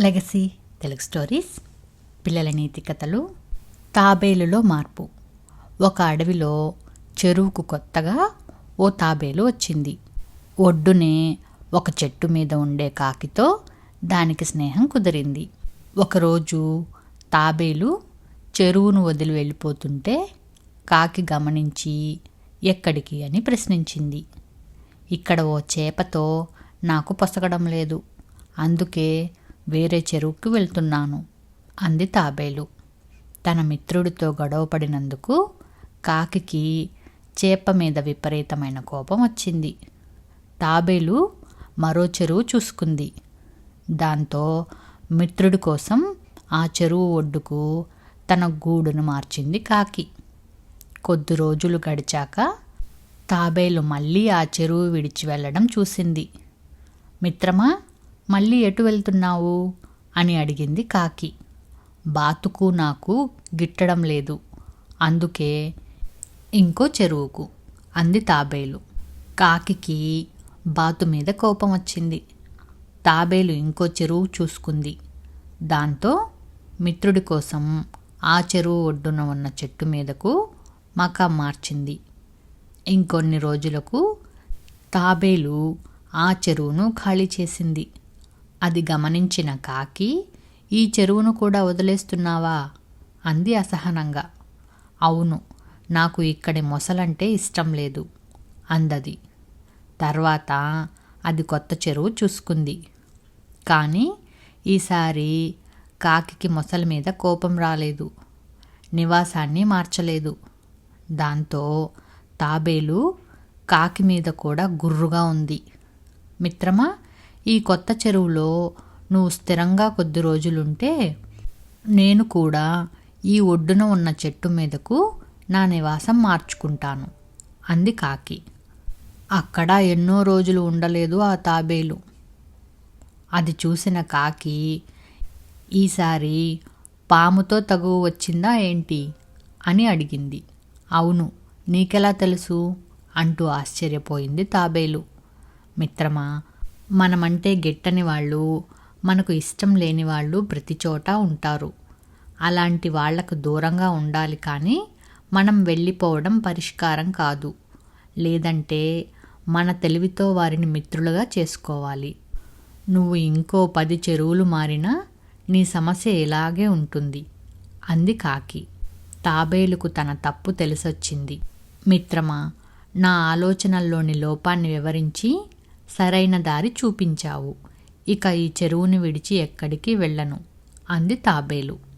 Legacy Telugu stories పిల్లల నీతి కథలు తాబేలులో మార్పు. ఒక అడవిలో చెరువుకు కొత్తగా ఓ తాబేలు వచ్చింది. ఒడ్డునే ఒక చెట్టు మీద ఉండే కాకితో దానికి స్నేహం కుదిరింది. ఒకరోజు తాబేలు చెరువును వదిలి వెళ్ళిపోతుంటే కాకి గమనించి ఎక్కడికి అని ప్రశ్నించింది. ఇక్కడ ఓ చేపతో నాకు పొసగడం లేదు. అందుకే వేరే చెరువుకి వెళ్తున్నాను అంది తాబేలు. తన మిత్రుడితో గొడవపడినందుకు కాకికి చేప మీద విపరీతమైన కోపం వచ్చింది. తాబేలు మరో చెరువు చూసుకుంది. దాంతో మిత్రుడి కోసం ఆ చెరువు ఒడ్డుకు తన గూడును మార్చింది కాకి. కొద్ది రోజులు గడిచాక తాబేలు మళ్ళీ ఆ చెరువు విడిచి వెళ్ళడం చూసింది. మిత్రమా మళ్ళీ ఎటు వెళ్తున్నావు? అని అడిగింది కాకి. బాతుకు నాకు గిట్టడం లేదు. అందుకే ఇంకో చెరువుకు అంది తాబేలు. కాకికి బాతు మీద కోపం వచ్చింది. తాబేలు ఇంకో చెరువు చూసుకుంది. దాంతో మిత్రుడి కోసం ఆ చెరువు ఒడ్డున ఉన్న చెట్టు మీదకు మకా మార్చింది. ఇంకొన్ని రోజులకు తాబేలు ఆ చెరువును ఖాళీ చేసింది. అది గమనించిన కాకి ఈ చెరువును కూడా వదిలేస్తున్నావా? అంది అసహనంగా. అవును నాకు ఇక్కడి మొసలంటే ఇష్టం లేదు అందది. తర్వాత అది కొత్త చెరువు చూసుకుంది. కానీ ఈసారి కాకి మొసల మీద కోపం రాలేదు. నివాసాన్ని మార్చలేదు. దాంతో తాబేలు కాకి మీద కూడా గుర్రుగా ఉంది. మిత్రమా ఈ కొత్త చెరువులో నువ్వు స్థిరంగా కొద్ది రోజులుంటే నేను కూడా ఈ ఒడ్డున ఉన్న చెట్టు మీదకు నా నివాసం మార్చుకుంటాను. అంది కాకి. అక్కడ ఎన్నో రోజులు ఉండలేదు ఆ తాబేలు. అది చూసిన కాకి ఈసారి పాముతో తగువ వచ్చిందా ఏంటి? అని అడిగింది. అవును నీకెలా తెలుసు? అంటూ ఆశ్చర్యపోయింది తాబేలు. మిత్రమా మనమంటే గిట్టని వాళ్ళు మనకు ఇష్టం లేని వాళ్ళు ప్రతి చోట ఉంటారు. అలాంటి వాళ్ళకు దూరంగా ఉండాలి కానీ మనం వెళ్ళిపోవడం పరిష్కారం కాదు. లేదంటే మన తెలివితో వారిని మిత్రులుగా చేసుకోవాలి. నువ్వు ఇంకో పది చెరువులు మారినా నీ సమస్య ఇలాగే ఉంటుంది. అంది కాకి. తాబేలుకు తన తప్పు తెలిసొచ్చింది. మిత్రమా నా ఆలోచనల్లోని లోపాన్ని వివరించి సరైన దారి చూపించావు. ఇక ఈ చెరువును విడిచి ఎక్కడికి వెళ్ళను అంది తాబేలు.